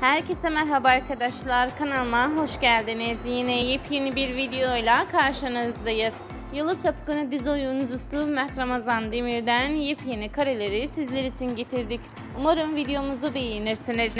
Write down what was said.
Herkese merhaba arkadaşlar. Kanalıma hoş geldiniz. Yine yepyeni bir videoyla karşınızdayız. Yalı Çapkını dizi oyuncusu Mert Ramazan Demir'den yepyeni kareleri sizler için getirdik. Umarım videomuzu beğenirsiniz.